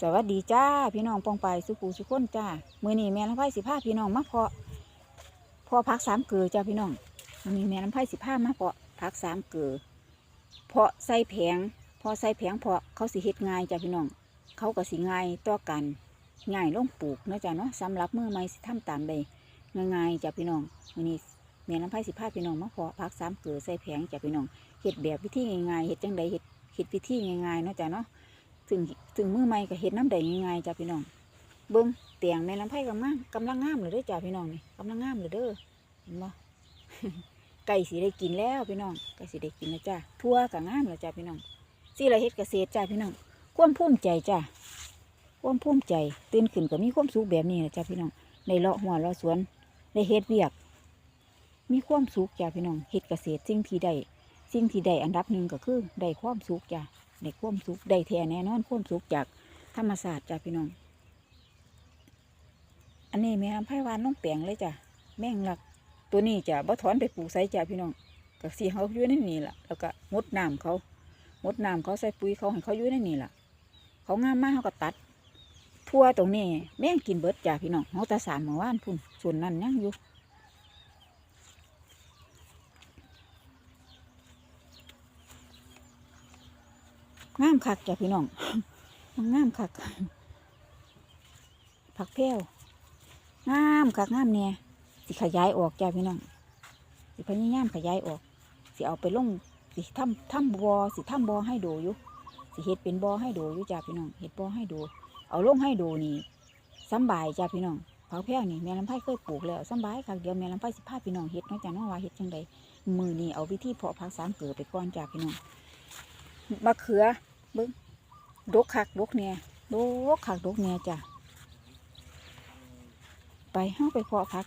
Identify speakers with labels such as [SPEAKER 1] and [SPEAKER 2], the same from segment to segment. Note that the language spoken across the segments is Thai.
[SPEAKER 1] สวัสดีจ้าพี่น้องปองไปสุขูสุขคนจ้ามือนี้แม่ลำไผ่สิพาพี่น้องมาเพาะพาะพักสามเกลือจ้าพี่น้องมือนี้แม่ลำไผ่สิพามาเพาะพักสามเกลือเพาะใส่แผงพาะใส่แผงเพาะเขาสิเฮ็ดง่ายจ้าพี่น้อง เขาก็สิง่ายต่อกันง่ายลงปลูกเนาะจ้าเนาะสำหรับมือใหม่สิทำตามได้ง่ายๆจ้าพี่น้องมือนี้แม่ลำไผ่สิพาพี่น้องมาเพาะพักสามเกลือใส่แผงจ้าพี่น้องเฮ็ดแบบวิธีง่ายๆเฮ็ดจังใดเฮ็ดเฮ็ดวิธีง่ายๆเนาะจ้าเนาะถึง ถึงมือใหม่ก็เฮ็ดน้ำใดง่ายๆจ้าพี่น้อง เบิ้งเตียงแม่ลำไผ่กำลังกำลังงามเลยเด้อจ้าพี่น้องนี่กำลังงามเลยเด้อเห็นบ่ไก่สีได้กินแล้วพี่น้องไก่สีได้กินแล้วจ้าทั่วก็งามแล้วจ้าพี่น้องสิละเฮ็ดเกษตรจ้าพี่น้องความภูมิใจจ้าความภูมิใจตื่นขึ้นก็มีความสุขแบบนี้แหละจ้าพี่น้องได้เลาะหัวเลาะสวนได้เฮ็ดเวียก มีความสุขจ้าพี่น้องเฮ็ดเกษตรสิ่งที่ได้สิ่งที่ได้อันดับหนึ่งก็คือได้ความสุขจ้า ได้ความสุขได้แท้แน่นอนความสุขจากธรรมศาสตร์จ้ะพี่น้อง อันนี้แม่ไผ่วานน้องแปลงเลยจ้ะแม่งหลักตัวนี้จ้ะบ่ถอนไปปลูกใส่จ้ะพี่น้องก็สีเขาอยู่ในนี่แหละแล้วก็มดน้ำเขามดน้ำเขาใส่ปุ๋ยเขาให้เขาอยู่ในนี่แหละเขางามมากเขาก็ตัด ทั่วตรงนี้แม่งกินเบิดจ้ะพี่น้องเขาตาสารเมื่อวานพุ่นส่วนนั้นยังอยู่ งามคักจ้ะพี่น้องมันงามคัก ผักแพรวงามคักงามเนี่ยสิขยายออกจ้ะพี่น้องสิพยายามขยายออก สิเอาไปลงสิทำทำบอสิทำบอให้ดูอยู่สิเฮ็ดเป็นบอให้ดูอยู่จ้ะพี่น้องเฮ็ดบอให้ดู เอาลงให้ดูนี่สบายจ้ะพี่น้องผักแพรวนี่แม่ลำไผ่เคยปลูกแล้วสบายคักเดียวแม่ลำไผ่สิพาพี่น้องเฮ็ดเนาะจ้ะเน้องว่าเฮ็ดจังใดมือนี่เอาวิธีเพาะผักสามเกลือไปก่อนจ้ะพี่น้อง มะเขือเบิ้งดกคักดกเนี่ยดกคักดกเนี่ยจ้ะไปเฮาไปเพาะพัก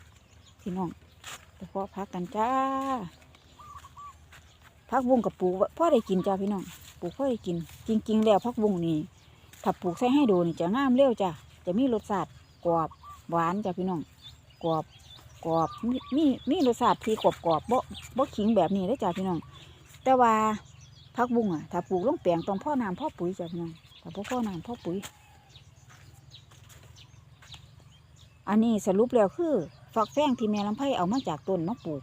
[SPEAKER 1] พี่น้องไปเพาะพักกันจ้าพักบุ้งกับปลูกพ่อได้กินจ้าพี่น้องปลูกพ่อได้กิน จริง ๆ แล้วพักบุ้งนี่ถ้าปลูกใส่ให้ดูนี่จะงามเร็วจ้ะจะมีรสชาติกรอบหวานจ้ะพี่น้องกรอบกรอบมีมีรสชาติที่กรอบกรอบๆบ่บ่ขิงแบบนี้ได้จ้ะพี่น้อง แต่ว่า ผักบุ้งอะถ้าปลูกลงแปลงต้องพ่อน้ำพ่อปุ๋ยจ้ะพี่น้องถ้าพ่อพ่อน้ำพ่อปุ๋ย อันนี้สรุปแล้วคือฝักแฟงที่แม่ลำไผ่เอามาจากต้นมาปลูก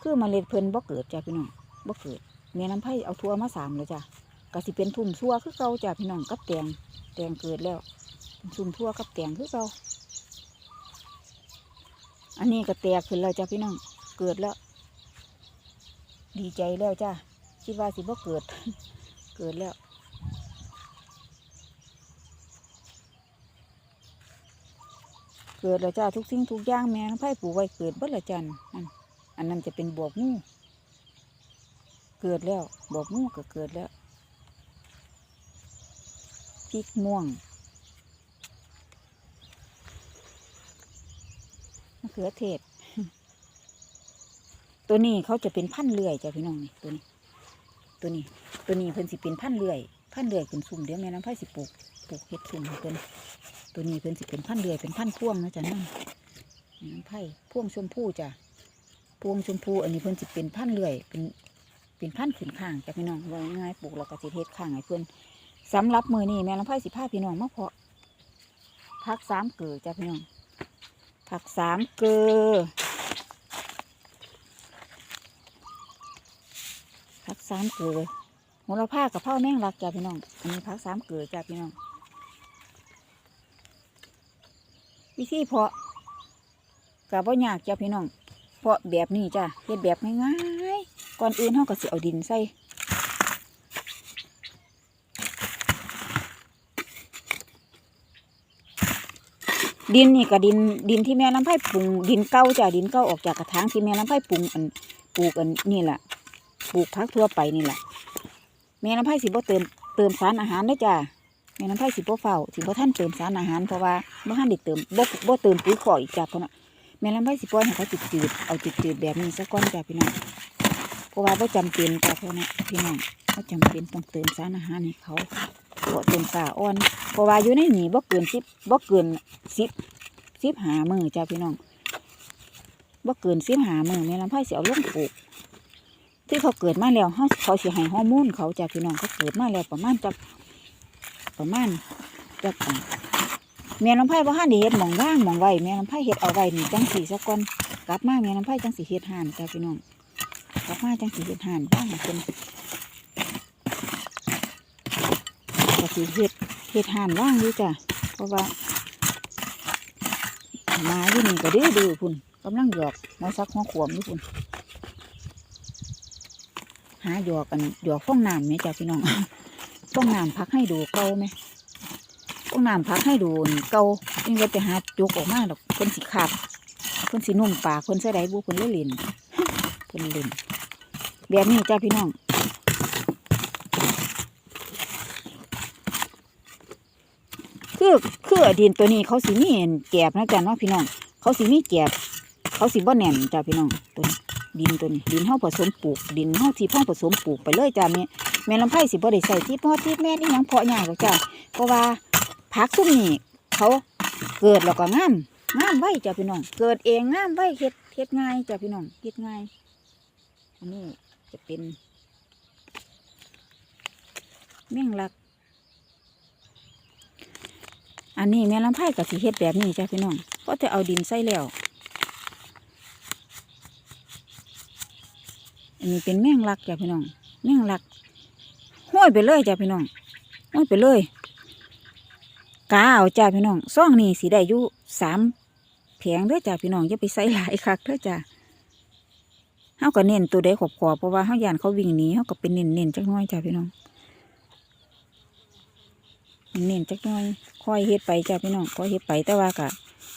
[SPEAKER 1] คือมเมล็ดเพิ่นบ่เกิดจ้ะพี่น้องบ่เกิดแม่ลำไผ่เอาทั่วมาสามแล้วจ้ะก็สิเป็นทุ่มทั่วคือเก่าจ้ะพี่น้องกับแตงแตงเกิดแล้วทุ่มทั่วกับแตงคือเก่าอันนี้ก็แตกขึ้นแล้วจ้ะพี่น้องเกิดแล้ว ดีใจแล้วจ้ะ คิดว่าสิบ่เกิด เกิดแล้ว เกิดแล้วจ้าทุกสิ่งทุกอย่างแม่ไผ่ปลูกไว้เกิดบิดละจันนั่นอันนั้นจะเป็นบวกงูเกิดแล้วบวกงูก็เกิดแล้วพริกม่วงมะเขือเทศ ตัวนี้เขาจะเป็นพันธุ์เลื่อยจ้ะพี่น้องนี่ตัวนี้ ตัวนี้ ตัวนี้เพิ่นสิเป็นพันเลื่อยพันเลื่อยเป็นซุ่มเดี๋ยวแม่น้ำไผ่สิปลูกปลูกเห็ดซุ่มเพิ่นตัวนี้เพิ่นสิเป็นพันเลื่อยเป็นพันพ่วงนะจ๊ะนั่นแม่น้ำไผ่พ่วงชมพู่จ้ะพวงชมพูอันนี้เพิ่นสิเป็นพันเลื่อยเป็นเป็นพันขึ้นข้างจ้ะพี่น้องว่าง่ายปลูกแล้วก็สิเฮ็ดข้างให้เพิ่นสำหรับมือนี้แม่น้ำไผ่สิพาพี่น้องมาเพาะผักสามเกลือจ้ะพี่น้องผักสามเกลือ ผัก สามเกลือโหระพากับพ่อแม่งรักจ้าพี่น้อง อันนี้ผักสามเกลือจ้าพี่น้อง วิธีเพาะกับว่ายากจ้าพี่น้อง เพาะแบบนี้จ้าเฮ็ดแบบง่ายๆ ก่อนอื่นเราก็สิเอาดินใส่ดินนี่กับดินดินที่แม่ลำไผ่ปรุงดินเก่าจ้าดินเก่าออกจากกระถางที่แม่ลำไผ่ปรุงอันปลูกอันนี่แหละ ลูกพักทั่วไปนี่แหละแม่น้ำไผ่สิบ่เติมเติมสารอาหารเด้จ้าแม่น้ำไผ่สิบ่เฝ้าสิบ่ท่านเติมสารอาหารเพราะว่าบ่ท่านได้เติมบ่บ่เติมปุ๋ยขออีกจ้าเพราะน่ะแม่น้ำไผ่สิปล่อยให้เขาจืดๆเอาจืดๆแบบนี้ซะก่อนจ้าพี่น้องเพราะว่าบ่จำเป็นจ้าเพราะน่ะพี่น้องบ่จำเป็นต้องเติมสารอาหารให้เขาบ่เติมสาอ่อนเพราะว่าอยู่ในนี่บ่เกินสิบบ่เกินสิบสิบหามือจ้าพี่น้องบ่เกินสิบหามือแม่ลำไผ่สิเอาลงปลูก ที่เขาเกิดมาแล้วเขาเขาสิให้ฮอร์โมนเขาจากพี่น้องเขาเกิดมาแล้วประมาณจากประมาณจักอันแม่น้ำไผ่บ่ทันได้เฮ็ดหมองว่างหมองไว้แม่น้ำไผ่เฮ็ดเอาไว้นี่จังสีซะก่อนกลับมาแม่น้ำไผ่จังสิเฮ็ดห่านจ้ะพี่น้องกลับมาจังสิเฮ็ดห่านบ้างเพิ่นก็สิเฮ็ดเฮ็ดห่านว่างอยู่จ้ะเพราะว่ามาอยู่นี่ก็ดื้อดื้อพุ่นกำลังหยอกมอซักหัวขวมอยู่พุ่น หาหยอกกันหยอกฟองน้ำไหมจ้ะพี่น้องฟองน้ำพักให้ดูเก่าไหมฟองน้ำพักให้ดูนี่เก่ายังก็ไปหาจุกออกมาดอกเพิ่นสิขาดเพิ่นสินุ่มปากเพิ่นใส่ได้บุเพิ่นเลยเล่นเพิ่นเล่นแบบนี้จ้าพี่น้องคือคือดินตัวนี้เขาสิมีแกบนะจ๊ะเนาะพี่น้อง เขาสิมีแกบ เขาสิบ่แน่นจ้าพี่น้องตัวนี้ดินตัวนี้ดินเฮาผสมปลูก ดินเฮาที่พ่อผสมปลูกไปเลยจ้าแม่แม่ลำไผ่สิบ่ได้ใส่ที่พ่อที่แม่นี่ยังเพาะยากหรอกจ้าเพราะว่าผักซุ่มนี่เขาเกิดแล้วก็งามงามไว้จ้าพี่น้อง เกิดเองงามไว้เฮ็ดเฮ็ดง่ายจ้าพี่น้องเฮ็ดง่ายอันนี้จะเป็นเมี่ยงลัก อันนี้แม่ลำไผ่กับสีเฮ็ดแบบนี้จ้ะพี่น้องก็จะเอาดินใส่แล้ว นนี้เป็นแมงลักจ้ะพี่น้อง แมงลักห้อยไปเลยจ้ะพี่น้องห้อยไปเลยกาเอาจ้ะพี่น้องซ่องนี่สีได้อยู่สามแผงเด้อจ้ะพี่น้องอย่าไปใส่หลายคักเด้อจ้ะเฮาก็เน้นตัวใดขอบขอบเพราะว่าเฮาย่านเขาวิ่งหนีเฮาก็เป็นเน้นเน้นจักน้อยจ้ะพี่น้องเน้นจักน้อยค่อยเฮ็ดไปจ้ะพี่น้องค่อยเฮ็ดไปแต่ว่าก็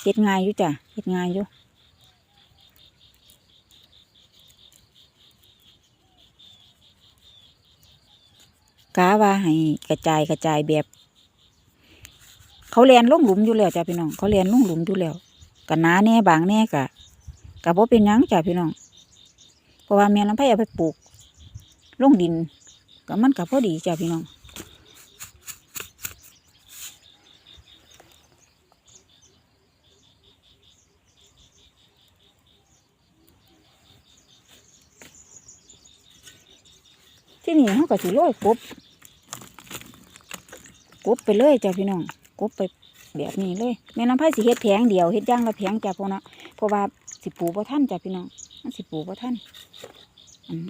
[SPEAKER 1] เฮ็ดง่ายอยู่จ้ะเฮ็ดง่ายอยู่ กาว่าให้กระจายกระจายแบบ เขาเรียนลงหลุมอยู่แล้วจ้ะพี่น้องเขาเรียนลงหลุมอยู่แล้วกันนาแน่บางแน่กะกะบ่เป็นยังจ้ะพี่น้องเพราะว่าแม่ลำไผ่เอาไปปลูกลงดินก็มันกะพอดีจ้ะพี่น้อง ที่นี่เขาก็สิโรยกบกบไปเลยจ้ะพี่น้องกบไปแบบนี้เลยแม่น้ำไผ่สิเฮ็ดแผงเดียวเฮ็ดย่างละแผงจ้ะพวกเนาะเพราะว่าสิปลูกบ่ทันจ้ะพี่น้องมันสิปลูกบ่ทัน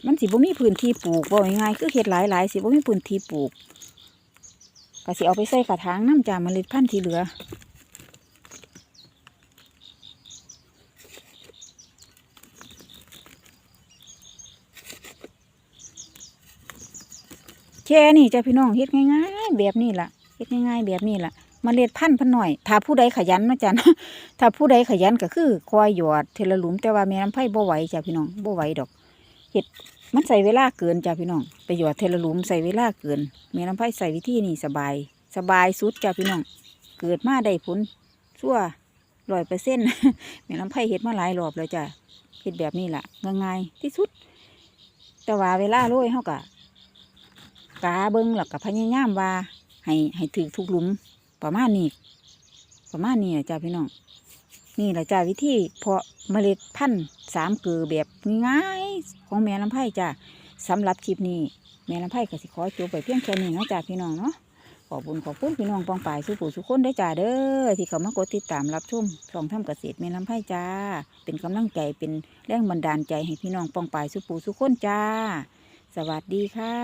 [SPEAKER 1] มันสิบ่มีพื้นที่ปลูกบ่ง่ายๆคือเฮ็ดหลายๆสิบ่มีพื้นที่ปลูกก็สิเอาไปใส่กระถางน้ำจาเมล็ดพันธุ์ที่เหลือ แค่นี่จ้ะพี่น้องเฮ็ดง่ายๆแบบนี้ล่ะเฮ็ดง่ายๆแบบนี้ล่ะเมล็ดพันธุ์พันหน่อย ถ้าผู้ใดขยันนะจ้ะถ้าผู้ใดขยันก็คือคอยหยอดเทละหลุมแต่ว่าแม่น้ำไผ่บ่ไหวจ้ะพี่น้องบ่ไหวดอกเห็ดมันใส่เวลาเกินจ้ะพี่น้องไปหยอดเทละหลุมใส่เวลาเกินแม่น้ำไผ่ใส่วิธีนี้สบาย สบายสุดจ้ะพี่น้องเกิดมาได้ผลชั่วร้อยเปอร์เซ็นต์แม่น้ำไผ่เฮ็ดมาหลายรอบแล้วจ้ะเฮ็ดแบบนี้ล่ะง่ายๆที่สุด แต่ว่าเวลาโรยเฮากะ กาเบิ่งแล้วก็พยายามว่าให้ให้ถือทุกหลุมประมาณนี้ประมาณนี้แหละจ้ะพี่น้องนี่แหละจ้าวิธีเพาะเมล็ดพันธุ์สามเกลือแบบง่ายๆของแม่ลำไผ่จ้าสำหรับคลิปนี้แม่ลำไผ่ก็สิขอจบไปเพียงแค่นี้นะจ้าพี่น้องเนาะขอบคุญขอบคุณพี่น้องปองป่ายสุผู้สุคนได้จ้าเด้อที่เขามากดติดตามรับชมช่องทำเกษตรแม่ลำไผ่จ้า เป็นกำลังใจเป็นแรงบันดาลใจให้พี่น้องปองป่ายสุผู้สุคนจ้า สวัสดีค่ะ